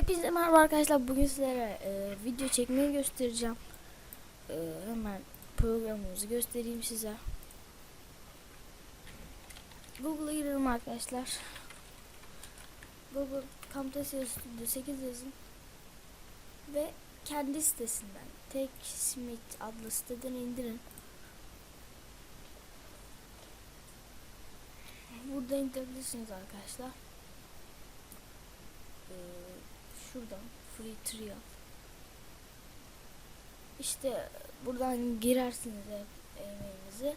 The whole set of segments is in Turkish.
Hepinize merhaba arkadaşlar. Bugün sizlere e, video çekmeyi göstereceğim. E, hemen programımızı göstereyim size. Google'a girelim arkadaşlar. Google Camtasia Studio 8 yazın. Ve kendi sitesinden TechSmith adlı siteden indirin. Burada indirebilirsiniz arkadaşlar. Ee, şuradan free trial. İşte buradan girersiniz e-mailinizi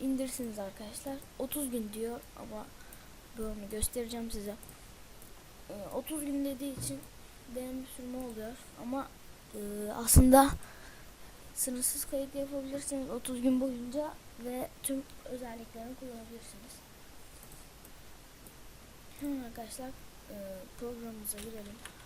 indirsiniz arkadaşlar. 30 gün diyor ama bunu göstereceğim size. Ee, 30 gün dediği için deneme sürme oluyor ama e, aslında sınırsız kayıt yapabilirsiniz 30 gün boyunca ve tüm özelliklerini kullanabilirsiniz. Hemen arkadaşlar e, programımıza girelim.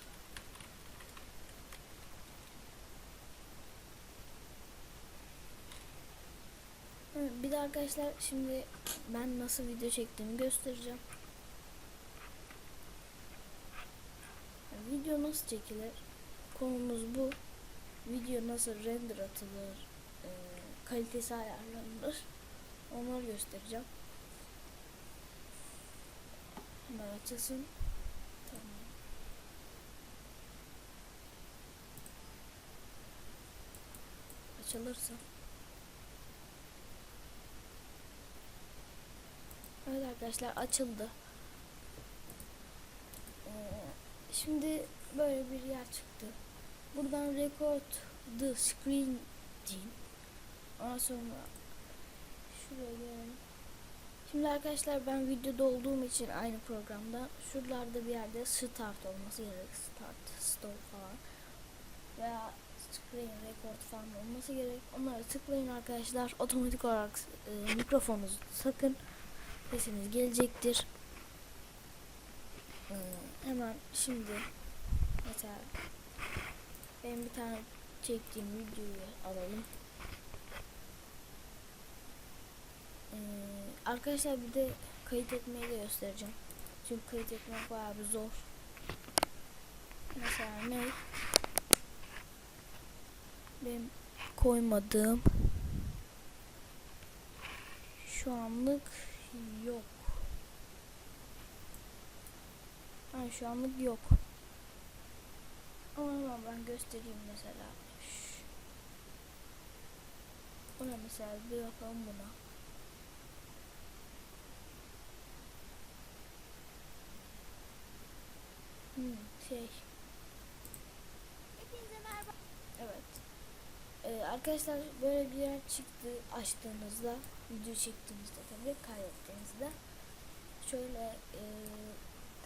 Bir de arkadaşlar şimdi ben nasıl video çektiğimi göstereceğim. Video nasıl çekilir? Konumuz bu. Video nasıl render atılır? e, kalitesi ayarlanır. Onları göstereceğim. Hemen açılsın. Tamam. Açılırsa. Evet arkadaşlar açıldı. Ee, şimdi böyle bir yer çıktı. Buradan record the screen deyin. Ondan sonra şuraya gelelim. Şimdi arkadaşlar ben videoda olduğum için aynı programda şuralarda bir yerde start olması gerek. Start, stop falan. Veya screen record falan olması gerek. Onlara tıklayın arkadaşlar. Otomatik olarak e, mikrofonunuzu takın. Sesiniz gelecektir. E, hemen şimdi mesela benim bir tane çektiğim videoyu alalım. Ee, arkadaşlar bir de kayıt etmeyi de göstereceğim. Çünkü kayıt etmek bayağı bir zor. Mesela ne? Benim koymadığım şu anlık yok. Ha, şu anlık yok. Ama ben göstereyim mesela. Şş. Buna mesela bir bakalım buna. Hmm, şey. Evet. Ee, arkadaşlar böyle bir yer çıktı açtığınızda video çektiğinizde tabii kaydettiğinizde şöyle e,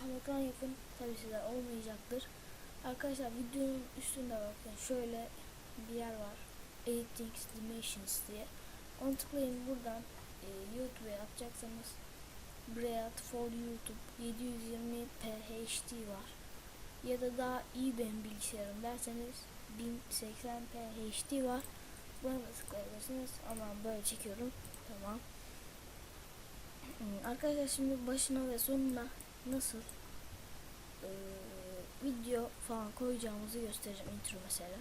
tam ekran yapın tabii sizler olmayacaktır. Arkadaşlar videonun üstünde bakın şöyle bir yer var. Editing Dimensions diye. Onu tıklayın buradan e, YouTube'a yapacaksanız Bread for YouTube 720p HD var. Ya da daha iyi benim bilgisayarım derseniz 1080p HD var. Buna da tıklayabilirsiniz. Ama böyle çekiyorum. Tamam. Hmm, Arkadaşlar şimdi başına ve sonuna nasıl e, video falan koyacağımızı göstereceğim intro mesela.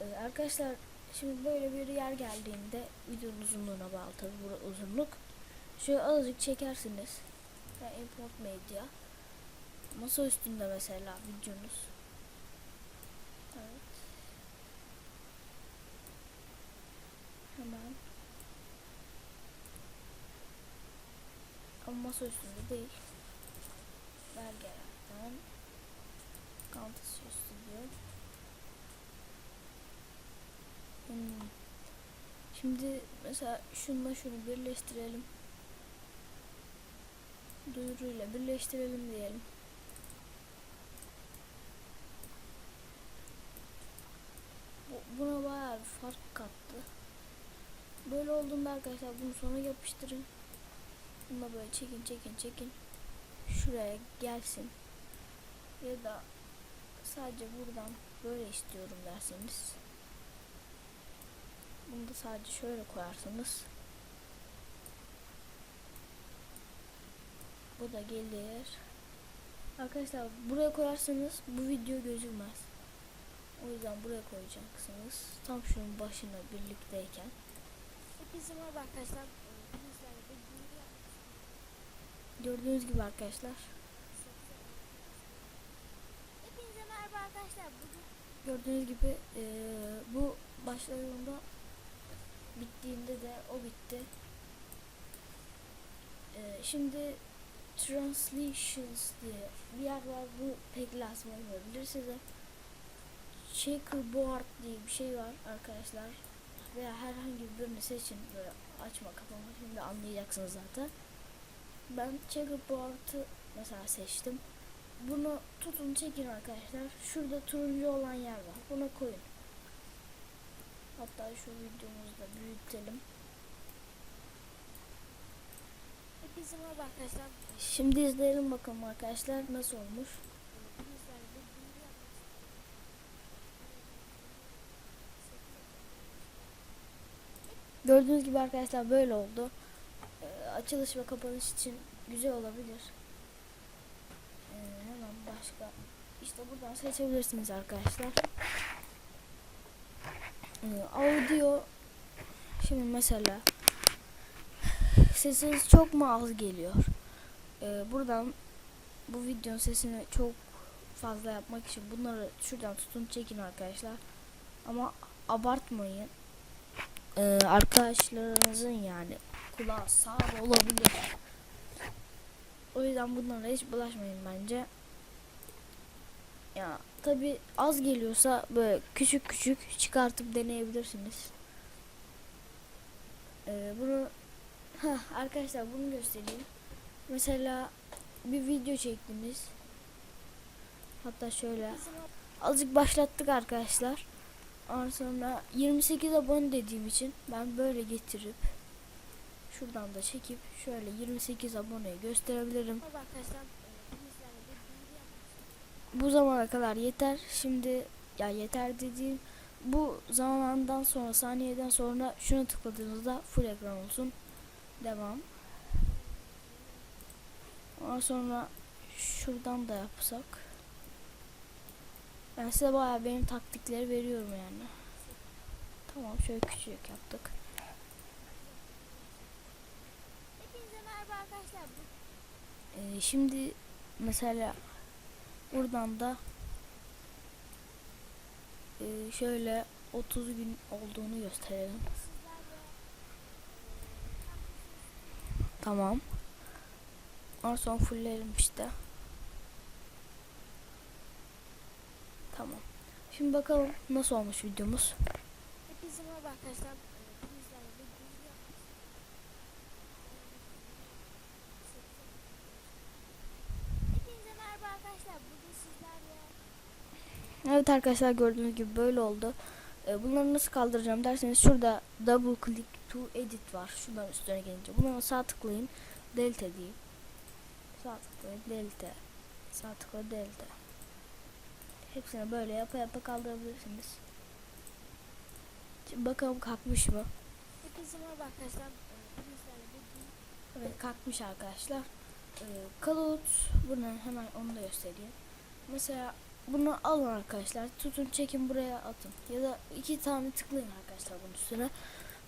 E, arkadaşlar şimdi böyle bir yer geldiğinde videonun uzunluğuna bağlı tabi bu uzunluk. Şöyle azıcık çekersiniz. Ve import media. Masa üstünde mesela videonuz. Evet. Hemen. Ama masa üstünde değil. Belgelerden. Camtasia Studio. Hmm. Şimdi mesela şununla şunu birleştirelim. Duyuruyla birleştirelim diyelim. Bu- Buna bayağı bir fark kattı. Böyle olduğunda arkadaşlar bunu sona yapıştırın. Bunu böyle çekin çekin çekin. Şuraya gelsin. Ya da sadece buradan böyle istiyorum derseniz. Bunu da sadece şöyle koyarsanız. Bu da gelir. Arkadaşlar buraya koyarsanız bu video gözükmez. O yüzden buraya koyacaksınız. Tam şunun başına birlikteyken. Hepinize merhaba arkadaşlar. Gördüğünüz gibi arkadaşlar. Hepinize merhaba arkadaşlar. Bugün Gördüğünüz gibi eee, bu başladığında bittiğinde de o bitti. Eee, şimdi translations diye bir yer var. Bu pek lazım olmayabilir size. Checkerboard diye bir şey var arkadaşlar. Veya herhangi birini seçin. Böyle açma kapama. Şimdi anlayacaksınız zaten. Ben checkerboard'ı mesela seçtim. Bunu tutun çekin arkadaşlar. Şurada turuncu olan yer var. Buna koyun. Hatta şu videomuzu da büyütelim. hepinize merhaba arkadaşlar. Şimdi izleyelim bakalım arkadaşlar nasıl olmuş. Bugün sizlerle bir duyuru yapmak Gördüğünüz gibi arkadaşlar böyle oldu. Ee, açılış ve kapanış için güzel olabilir. Ee, hemen başka işte buradan seçebilirsiniz arkadaşlar. Ee, audio şimdi mesela sesiniz çok mu az geliyor? Ee, buradan bu videonun sesini çok fazla yapmak için bunları şuradan tutun çekin arkadaşlar. Ama abartmayın e, arkadaşlarınızın yani kulağı sağır olabilir. O yüzden bunlara hiç bulaşmayın bence. Ya tabi az geliyorsa böyle küçük küçük çıkartıp deneyebilirsiniz. E, bunu Heh, arkadaşlar bunu göstereyim. Mesela bir video çektiniz. Hatta şöyle azıcık başlattık arkadaşlar. Ondan sonra 28 abone dediğim için ben böyle getirip şuradan da çekip şöyle 28 aboneyi gösterebilirim. Bu zamana kadar yeter. Şimdi ya yeter dediğim bu zamandan sonra saniyeden sonra şunu tıkladığınızda full ekran olsun. Devam. Ondan sonra şuradan da yapsak. Ben size bayağı benim taktikleri veriyorum yani. Tamam şöyle küçük yaptık. Hepinize merhaba arkadaşlar. Ee, şimdi mesela buradan da e, şöyle 30 gün olduğunu gösterelim. Tamam. Ondan sonra fullleyelim işte. Tamam. Şimdi bakalım nasıl olmuş videomuz. Hepinize merhaba arkadaşlar. Evet arkadaşlar gördüğünüz gibi böyle oldu. Ee, bunları nasıl kaldıracağım derseniz şurada double click to edit var. Şuradan üstüne gelince. Buna sağ tıklayın. Delete diyeyim. Sağ tıklayın. Delete. Sağ tıkla delete. Hepsini böyle yapa yapa kaldırabilirsiniz. Şimdi bakalım kalkmış mı? Hepinize merhaba arkadaşlar. Evet kalkmış arkadaşlar. Ee, Kalut bunu hemen onu da göstereyim. Mesela bunu alın arkadaşlar. Tutun çekin buraya atın. Ya da iki tane tıklayın arkadaşlar bunun üstüne.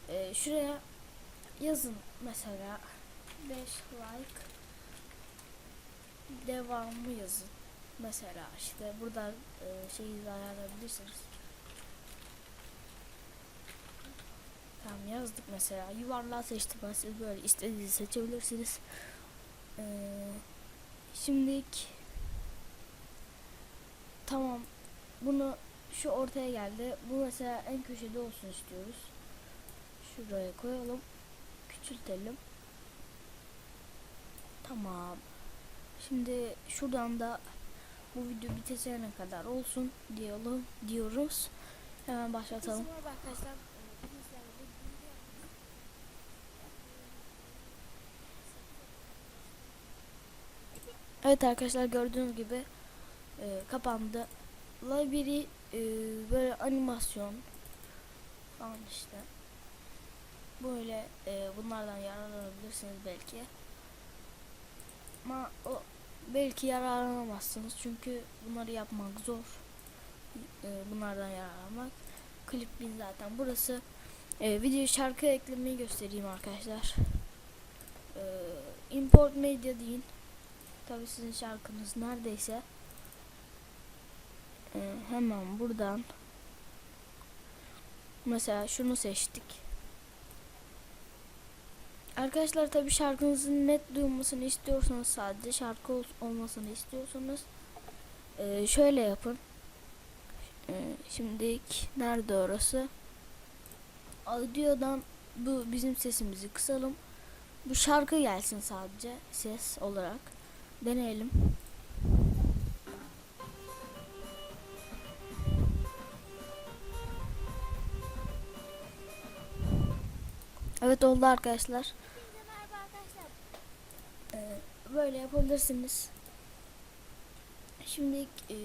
Ee, şuraya yazın mesela 5 like devamı yazın. Mesela işte burada e, şeyi ayarlayabilirsiniz. Tamam yazdık mesela. Yuvarlağı seçtim ben siz böyle istediğinizi seçebilirsiniz. Ee, şimdilik tamam bunu şu ortaya geldi. Bu mesela en köşede olsun istiyoruz. Şuraya koyalım. Küçültelim. Tamam. Şimdi şuradan da bu video bitene kadar olsun diyelim diyoruz. Hemen başlatalım. Arkadaşlar. Evet arkadaşlar gördüğünüz gibi e, kapandı. Library e, böyle animasyon falan işte. Böyle e, bunlardan yararlanabilirsiniz belki. Ama o belki yararlanamazsınız çünkü bunları yapmak zor. Ee, bunlardan yararlanmak. Klip bin zaten burası. Ee, video şarkı eklemeyi göstereyim arkadaşlar. Ee, import media deyin. Tabi sizin şarkınız neredeyse. Ee, hemen buradan mesela şunu seçtik. Arkadaşlar tabi şarkınızın net duyulmasını istiyorsanız sadece şarkı ol- olmasını istiyorsanız ee, şöyle yapın. Ee, şimdi nerede orası? Audio'dan bu bizim sesimizi kısalım. Bu şarkı gelsin sadece ses olarak. Deneyelim. Evet oldu arkadaşlar. Ee, böyle yapabilirsiniz. Şimdi e,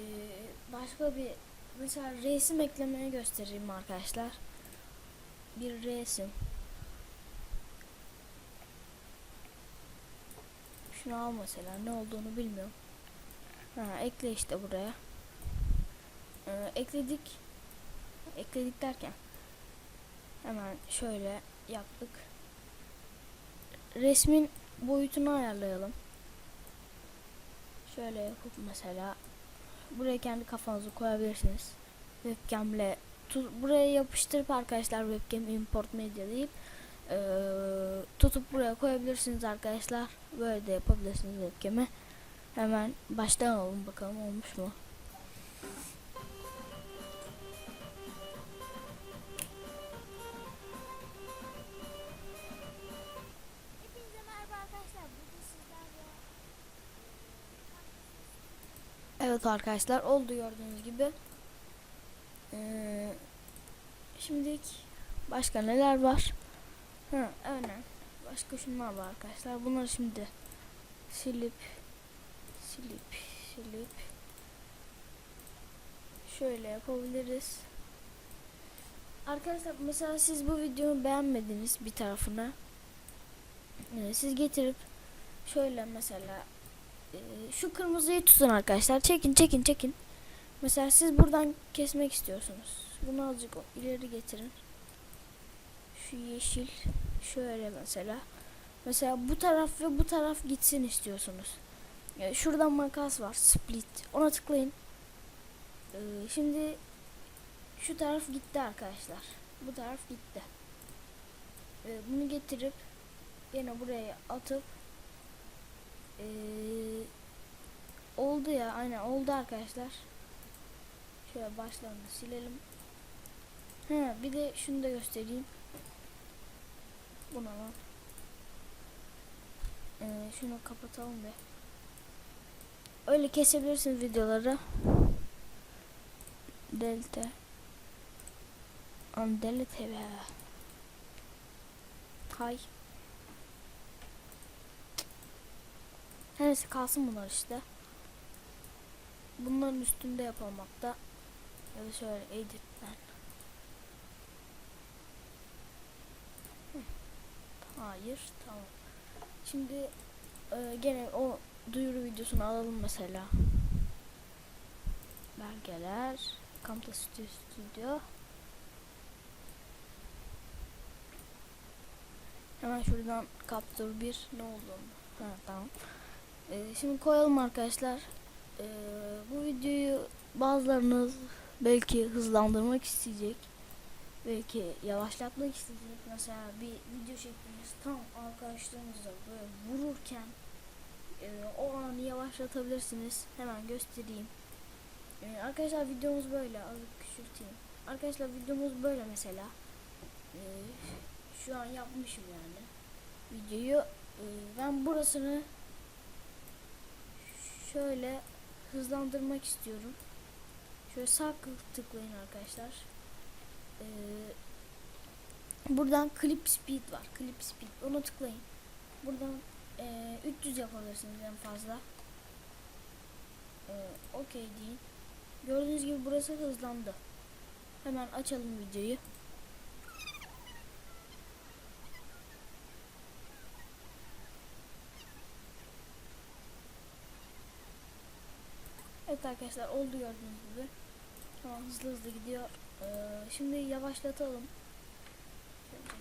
başka bir mesela resim eklemeyi göstereyim arkadaşlar. Bir resim. Şunu al mesela ne olduğunu bilmiyorum. Ha, ekle işte buraya. Ee, ekledik. Ekledik derken hemen şöyle yaptık. Resmin boyutunu ayarlayalım. Şöyle yapıp mesela buraya kendi kafanızı koyabilirsiniz. Webcam'le buraya yapıştırıp arkadaşlar webcam import media deyip eee, tutup buraya koyabilirsiniz arkadaşlar. Böyle de yapabilirsiniz webcam'i. Hemen baştan alalım bakalım olmuş mu? Evet arkadaşlar oldu gördüğünüz gibi. Ee, şimdilik başka neler var? Ha, öyle. Başka şunlar var arkadaşlar. Bunları şimdi silip silip silip şöyle yapabiliriz. Arkadaşlar mesela siz bu videoyu beğenmediniz bir tarafına. Ee, siz getirip şöyle mesela şu kırmızıyı tutun arkadaşlar. Çekin çekin çekin. Mesela siz buradan kesmek istiyorsunuz. Bunu azıcık ileri getirin. Şu yeşil şöyle mesela. Mesela bu taraf ve bu taraf gitsin istiyorsunuz. Yani şuradan makas var. Split. Ona tıklayın. Ee, şimdi şu taraf gitti arkadaşlar. Bu taraf gitti. Ee, bunu getirip yine buraya atıp ee, oldu ya aynen oldu arkadaşlar. Şöyle başlarını silelim. He bir de şunu da göstereyim. Buna lan. Ee, şunu kapatalım be. Öyle kesebilirsiniz videoları. Delta. An delete be. Hay. Her neyse kalsın bunlar işte. Bunların üstünde yapalım hatta. Ya da şöyle editten. Hayır tamam. Şimdi e, gene o duyuru videosunu alalım mesela. Belgeler. Kamta Studio Studio. Hemen şuradan Capture 1 ne olduğunu. Ha tamam. Ee, şimdi koyalım arkadaşlar. Ee, bu videoyu bazılarınız belki hızlandırmak isteyecek. Belki yavaşlatmak isteyecek. Mesela bir video çektiğiniz tam arkadaşlarınızla böyle vururken e, o anı yavaşlatabilirsiniz. Hemen göstereyim. Ee, arkadaşlar videomuz böyle. Azıcık küçülteyim. Arkadaşlar videomuz böyle mesela. Şu an yapmışım yani. Videoyu ben burasını şöyle hızlandırmak istiyorum. Şöyle sağ tıklayın arkadaşlar. Ee, buradan clip speed var. Clip speed. Ona tıklayın. Buradan e, 300 yapabilirsiniz en fazla. Ee, Okey deyin. Gördüğünüz gibi burası hızlandı. Hemen açalım videoyu. Arkadaşlar oldu gördüğünüz gibi. Tamam hızlı hızlı gidiyor. Ee, şimdi yavaşlatalım.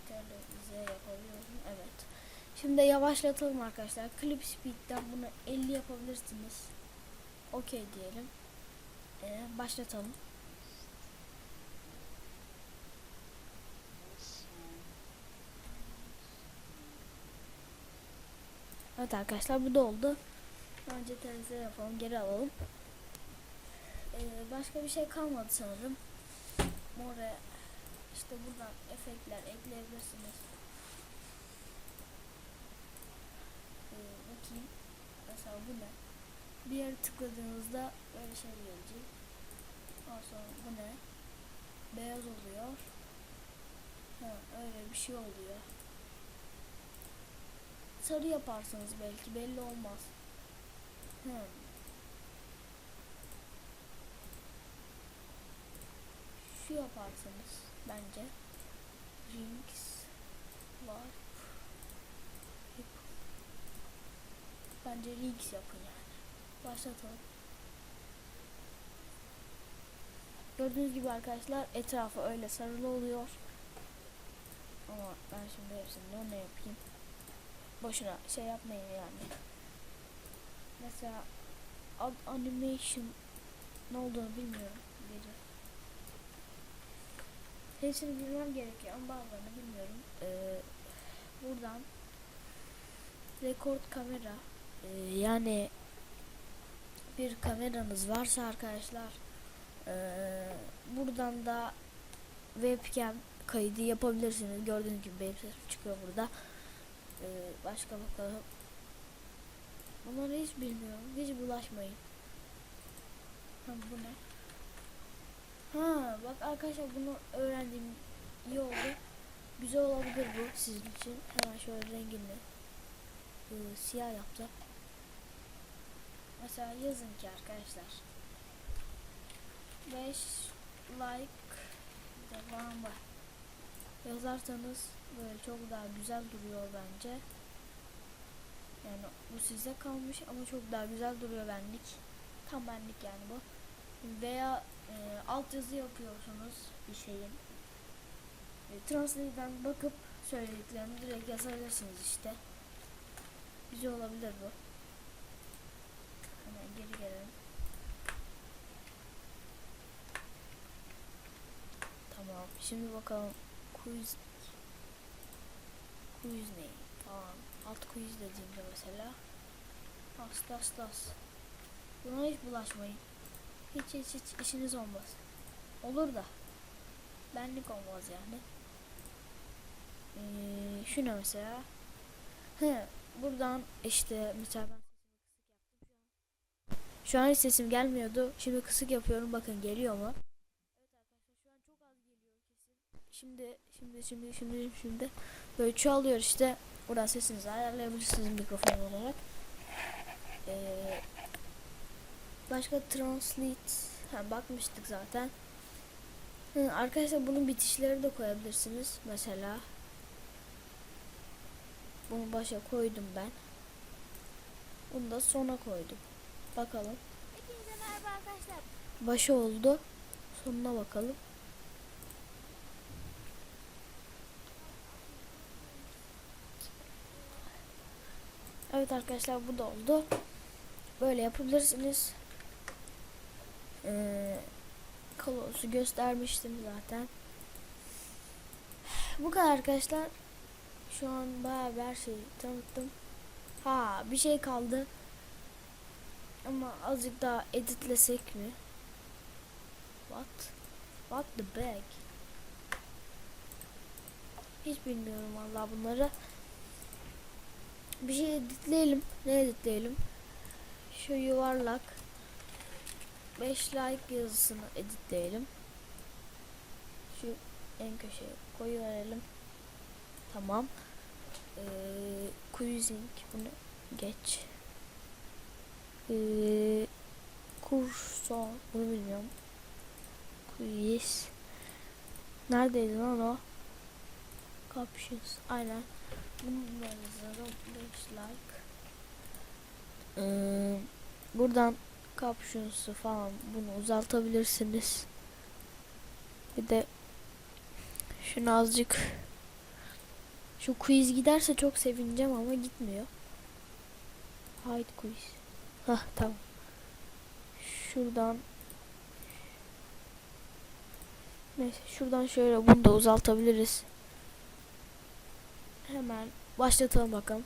Şöyle hızlı yapabiliyorum. Evet. Şimdi yavaşlatalım arkadaşlar. Clip speed'den bunu 50 yapabilirsiniz. Okey diyelim. Ee, başlatalım. Evet arkadaşlar bu da oldu. Önce temizle yapalım. Geri alalım. Ee, başka bir şey kalmadı sanırım. More işte buradan efektler ekleyebilirsiniz. Ee, bakayım. Mesela bu ne? Bir yere tıkladığınızda böyle şey gelecek. Ondan sonra bu ne? Beyaz oluyor. Ha, öyle bir şey oluyor. Sarı yaparsanız belki belli olmaz. Hmm. Şu yaparsanız bence rings var. Bence rings yapın yani. Başlatalım. Gördüğünüz gibi arkadaşlar etrafı öyle sarılı oluyor. Ama ben şimdi hepsini ne yapayım? Boşuna şey yapmayın yani. Mesela animation ne olduğunu bilmiyorum. Gece. Hepsini bilmem gerekiyor ama bazılarını bilmiyorum. Ee, buradan record kamera ee, yani bir kameranız varsa arkadaşlar ee, buradan da webcam kaydı yapabilirsiniz. Gördüğünüz gibi benim sesim çıkıyor burada. Ee, başka bakalım. Bunları hiç bilmiyorum. Hiç bulaşmayın. Ha bu ne? Ha bak arkadaşlar bunu öğrendiğim iyi oldu. Güzel olabilir bu sizin için. Hemen şöyle rengini e, siyah yaptım. Mesela yazın ki arkadaşlar 5 like devamı yazarsanız böyle çok daha güzel duruyor bence. Yani bu size kalmış ama çok daha güzel duruyor benlik. Tam benlik yani bu. Veya e, altyazı yapıyorsunuz bir şeyin. E, Translate'den bakıp söylediklerini direkt yazabilirsiniz işte. Güzel olabilir bu. Hemen geri gelelim. Tamam. Şimdi bakalım quiz quiz ne falan. Alt quiz dediğimde mesela tas tas tas. Buna hiç bulaşmayın. Hiç hiç hiç işiniz olmaz. Olur da benlik olmaz yani. Ee, şu ne mesela? He, buradan işte mesela ben şu an hiç sesim gelmiyordu. Şimdi kısık yapıyorum. Bakın geliyor mu? Evet arkadaşlar şu an çok az geliyor kesin. Şimdi şimdi şimdi şimdi şimdi böyle çoğalıyor işte. Buradan sesinizi ayarlayabilirsiniz mikrofon olarak. Ee, başka translate ha, bakmıştık zaten. Hı, arkadaşlar bunun bitişleri de koyabilirsiniz. Mesela bunu başa koydum ben. Bunu da sona koydum. Bakalım. Hepinize merhaba arkadaşlar. Başı oldu. Sonuna bakalım. Evet arkadaşlar bu da oldu. Böyle yapabilirsiniz. Ee, kolosu göstermiştim zaten. Bu kadar arkadaşlar. Şu an bayağı bir her şeyi tanıttım. Ha bir şey kaldı. Ama azıcık daha editlesek mi? What? What the bag? Hiç bilmiyorum vallahi bunları. Bir şey editleyelim. Ne editleyelim? Şu yuvarlak 5 like yazısını editleyelim. Şu en köşeye koyuverelim. Tamam. Ee, Quizing bunu geç. Ee, kurso bunu bilmiyorum. Quiz. Neredeydi lan o? Captions. Aynen. Bunu yazalım. 5 like. Ee, buradan kapşonsu falan bunu uzatabilirsiniz. Bir de şunu azıcık şu quiz giderse çok sevineceğim ama gitmiyor. Haydi quiz. Hah tamam. Şuradan Neyse şuradan şöyle bunu da uzaltabiliriz. Hemen başlatalım bakalım.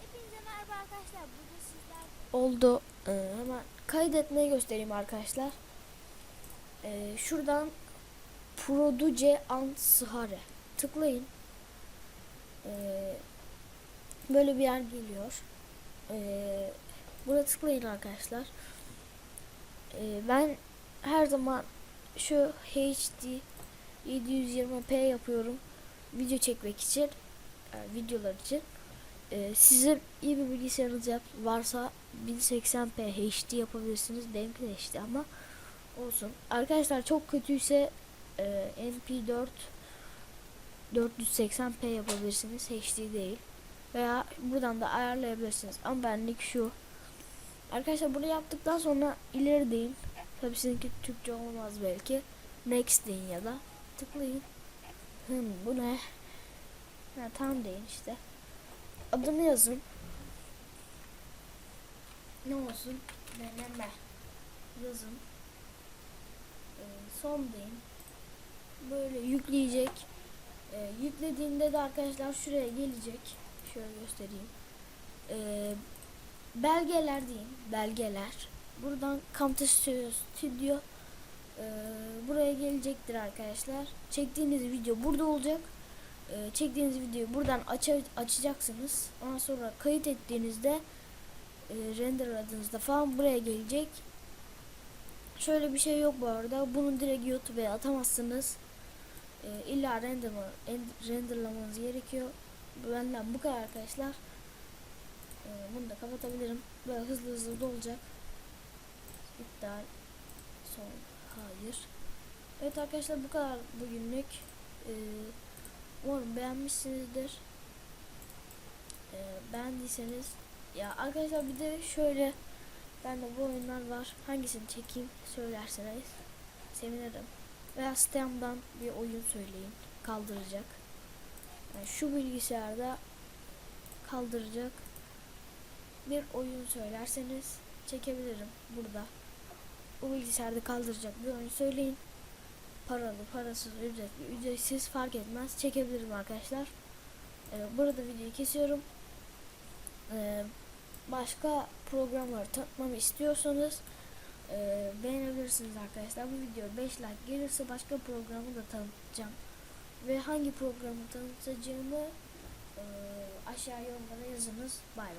Hepinize merhaba arkadaşlar. Bugün sizler Oldu. Ee, hemen kaydetmeyi göstereyim arkadaşlar. Ee, şuradan Produce an Sahare tıklayın. Ee, böyle bir yer geliyor. Ee, buna tıklayın arkadaşlar. Ee, ben her zaman şu HD 720p yapıyorum. Video çekmek için, yani videolar için. Ee, sizin iyi bir bilgisayarınız varsa 1080p HD yapabilirsiniz. Benimki de HD ama olsun. Arkadaşlar çok kötüyse e, MP4 480p yapabilirsiniz. HD değil. Veya buradan da ayarlayabilirsiniz. Ama benlik şu. Arkadaşlar bunu yaptıktan sonra ileri deyin. Tabi sizinki Türkçe olmaz belki. Next deyin ya da tıklayın. Hmm, bu ne? Ha, tamam deyin işte. Adını yazın. Ne olsun? Deneme. Yazın. Ee, son deyin. Böyle yükleyecek. Ee, yüklediğinde de arkadaşlar şuraya gelecek. Şöyle göstereyim. Ee, belgeler diyeyim. Belgeler. Buradan Camtasia Studio, Studio ee, buraya gelecektir arkadaşlar. Çektiğiniz video burada olacak. Ee, çektiğiniz videoyu buradan aça- açacaksınız. Ondan sonra kayıt ettiğinizde e, renderladığınızda falan buraya gelecek. Şöyle bir şey yok bu arada. Bunu direkt YouTube'a atamazsınız. Ee, illa renderma, en- renderlamanız gerekiyor. Benden bu kadar arkadaşlar. Ee, bunu da kapatabilirim. Böyle hızlı hızlı dolacak. İptal. Son. Hayır. Evet arkadaşlar bu kadar bugünlük. Ee, umarım beğenmişsinizdir. Ee, beğendiyseniz ya arkadaşlar bir de şöyle bende bu oyunlar var. Hangisini çekeyim söylerseniz sevinirim. Veya Steam'dan bir oyun söyleyin. Kaldıracak. Yani şu bilgisayarda kaldıracak bir oyun söylerseniz çekebilirim burada. Bu bilgisayarda kaldıracak bir oyun söyleyin. Paralı, parasız, ücretli, ücretsiz fark etmez. Çekebilirim arkadaşlar. Ee, burada videoyu kesiyorum. Ee, başka programları tanıtmamı istiyorsanız e, beğenebilirsiniz arkadaşlar. Bu video 5 like gelirse başka programı da tanıtacağım. Ve hangi programı tanıtacağımı e, aşağı yorumlara yazınız. Bay bay.